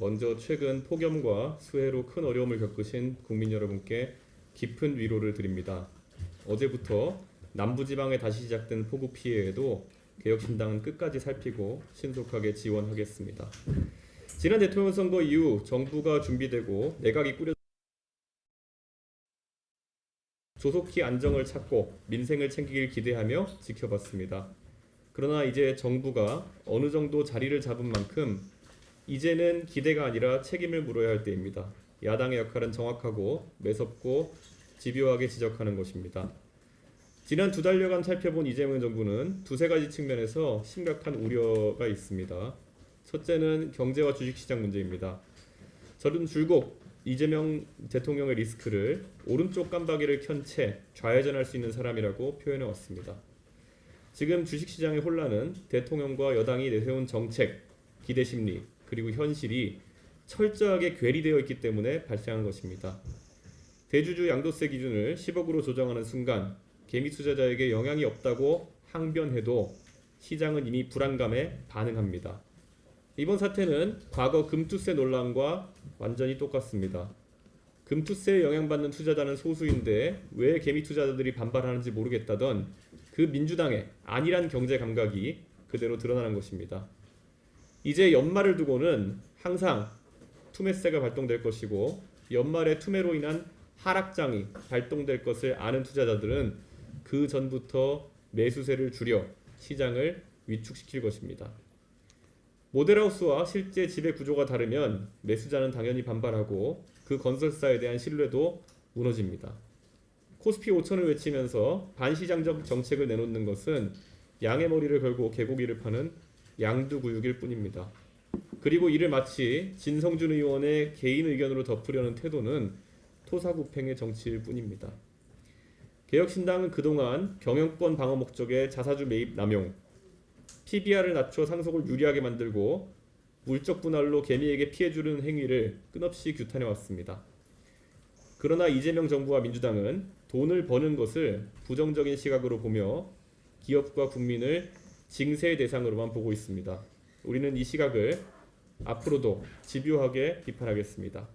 먼저 최근 폭염과 수해로 큰 어려움을 겪으신 국민 여러분께 깊은 위로를 드립니다. 어제부터 남부지방에 다시 시작된 폭우 피해에도 개혁신당은 끝까지 살피고 신속하게 지원하겠습니다. 지난 대통령 선거 이후 정부가 준비되고 내각이 꾸려 조속히 안정을 찾고 민생을 챙기길 기대하며 지켜봤습니다. 그러나 이제 정부가 어느 정도 자리를 잡은 만큼 이제는 기대가 아니라 책임을 물어야 할 때입니다. 야당의 역할은 정확하고 매섭고 집요하게 지적하는 것입니다. 지난 두 달여간 살펴본 이재명 정부는 두세 가지 측면에서 심각한 우려가 있습니다. 첫째는 경제와 주식시장 문제입니다. 저는 줄곧 이재명 대통령의 리스크를 오른쪽 깜박이를 켠 채 좌회전할 수 있는 사람이라고 표현해 왔습니다. 지금 주식시장의 혼란은 대통령과 여당이 내세운 정책, 기대 심리, 그리고 현실이 철저하게 괴리되어 있기 때문에 발생한 것입니다. 대주주 양도세 기준을 10억으로 조정하는 순간 개미 투자자에게 영향이 없다고 항변해도 시장은 이미 불안감에 반응합니다. 이번 사태는 과거 금투세 논란과 완전히 똑같습니다. 금투세에 영향받는 투자자는 소수인데 왜 개미 투자자들이 반발하는지 모르겠다던 그 민주당의 안일한 경제 감각이 그대로 드러나는 것입니다. 이제 연말을 두고는 항상 투매세가 발동될 것이고 연말에 투매로 인한 하락장이 발동될 것을 아는 투자자들은 그 전부터 매수세를 줄여 시장을 위축시킬 것입니다. 모델하우스와 실제 지배 구조가 다르면 매수자는 당연히 반발하고 그 건설사에 대한 신뢰도 무너집니다. 코스피 5천을 외치면서 반시장적 정책을 내놓는 것은 양의 머리를 걸고 개고기를 파는 양두구육일 뿐입니다. 그리고 이를 마치 진성준 의원의 개인 의견으로 덮으려는 태도는 토사구팽의 정치일 뿐입니다. 개혁신당은 그동안 경영권 방어 목적의 자사주 매입 남용, PBR을 낮춰 상속을 유리하게 만들고 물적 분할로 개미에게 피해 주는 행위를 끝없이 규탄해 왔습니다. 그러나 이재명 정부와 민주당은 돈을 버는 것을 부정적인 시각으로 보며 기업과 국민을 징세 대상으로만 보고 있습니다. 우리는 이 시각을 앞으로도 집요하게 비판하겠습니다.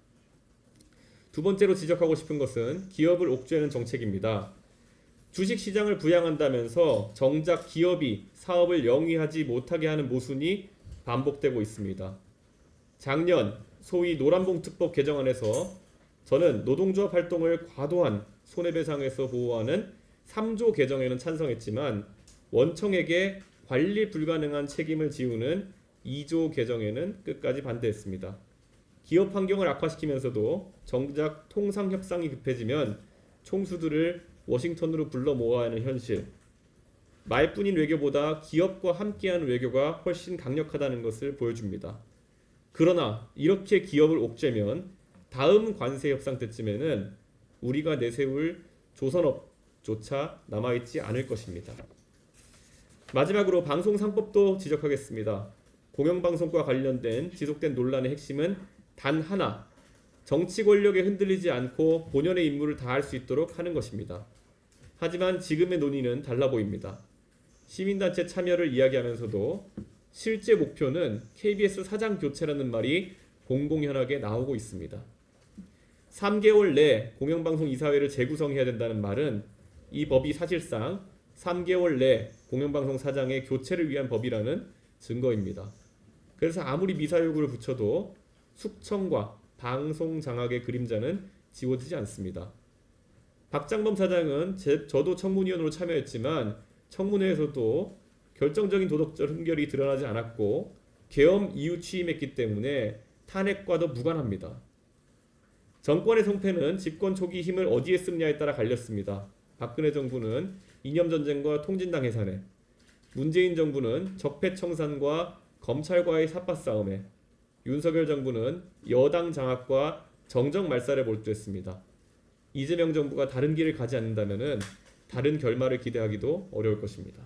두 번째로 지적하고 싶은 것은 기업을 옥죄는 정책입니다. 주식 시장을 부양한다면서 정작 기업이 사업을 영위하지 못하게 하는 모순이 반복되고 있습니다. 작년 소위 노란봉 특법 개정안에서 저는 노동조합 활동을 과도한 손해배상에서 보호하는 3조 개정에는 찬성했지만 원청에게 관리 불가능한 책임을 지우는 2조 개정에는 끝까지 반대했습니다. 기업 환경을 악화시키면서도 정작 통상 협상이 급해지면 총수들을 워싱턴으로 불러 모아야 하는 현실. 말뿐인 외교보다 기업과 함께하는 외교가 훨씬 강력하다는 것을 보여줍니다. 그러나 이렇게 기업을 옥죄면 다음 관세 협상 때쯤에는 우리가 내세울 조선업조차 남아있지 않을 것입니다. 마지막으로 방송 상법도 지적하겠습니다. 공영방송과 관련된 지속된 논란의 핵심은 단 하나, 정치 권력에 흔들리지 않고 본연의 임무를 다할 수 있도록 하는 것입니다. 하지만 지금의 논의는 달라 보입니다. 시민단체 참여를 이야기하면서도 실제 목표는 KBS 사장 교체라는 말이 공공연하게 나오고 있습니다. 3개월 내 공영방송 이사회를 재구성해야 된다는 말은 이 법이 사실상 3개월 내 공영방송 사장의 교체를 위한 법이라는 증거입니다. 그래서 아무리 미사 요구를 붙여도 숙청과 방송 장악의 그림자는 지워지지 않습니다. 박장범 사장은 제, 저도 청문위원으로 참여했지만 청문회에서도 결정적인 도덕적 흠결이 드러나지 않았고 계엄 이후 취임했기 때문에 탄핵과도 무관합니다. 정권의 성패는 집권 초기 힘을 어디에 쓰느냐에 따라 갈렸습니다. 박근혜 정부는 이념 전쟁과 통진당 해산에, 문재인 정부는 적폐 청산과 검찰과의 삿바 싸움에, 윤석열 정부는 여당 장악과 정정 말살에 몰두했습니다. 이재명 정부가 다른 길을 가지 않는다면 다른 결말을 기대하기도 어려울 것입니다.